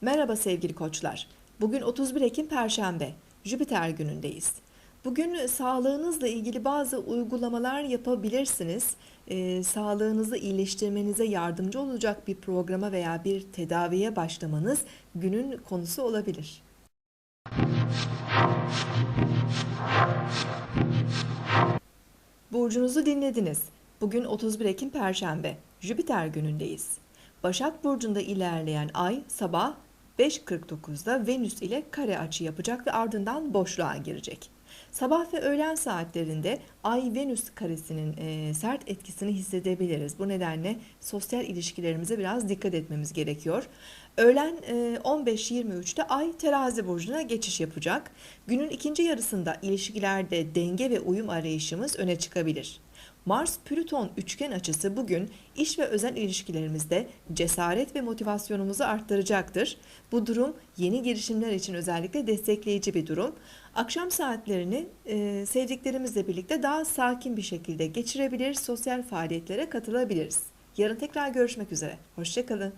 Merhaba sevgili koçlar. Bugün 31 Ekim Perşembe. Jüpiter günündeyiz. Bugün sağlığınızla ilgili bazı uygulamalar yapabilirsiniz. Ee, sağlığınızı iyileştirmenize yardımcı olacak bir programa veya bir tedaviye başlamanız günün konusu olabilir. Burcunuzu dinlediniz. Bugün 31 Ekim Perşembe. Jüpiter günündeyiz. Başak Burcu'nda ilerleyen ay sabah 5.49'da Venüs ile kare açı yapacak ve ardından boşluğa girecek. Sabah ve öğlen saatlerinde Ay-Venüs karesinin e, sert etkisini hissedebiliriz. Bu nedenle sosyal ilişkilerimize biraz dikkat etmemiz gerekiyor. Öğlen e, 15.23'te Ay Terazi burcuna geçiş yapacak. Günün ikinci yarısında ilişkilerde denge ve uyum arayışımız öne çıkabilir. Mars-Plüton üçgen açısı bugün iş ve özel ilişkilerimizde cesaret ve motivasyonumuzu arttıracaktır. Bu durum yeni girişimler için özellikle destekleyici bir durum. Akşam saatlerini e, sevdiklerimizle birlikte daha sakin bir şekilde geçirebilir, sosyal faaliyetlere katılabiliriz. Yarın tekrar görüşmek üzere. Hoşçakalın.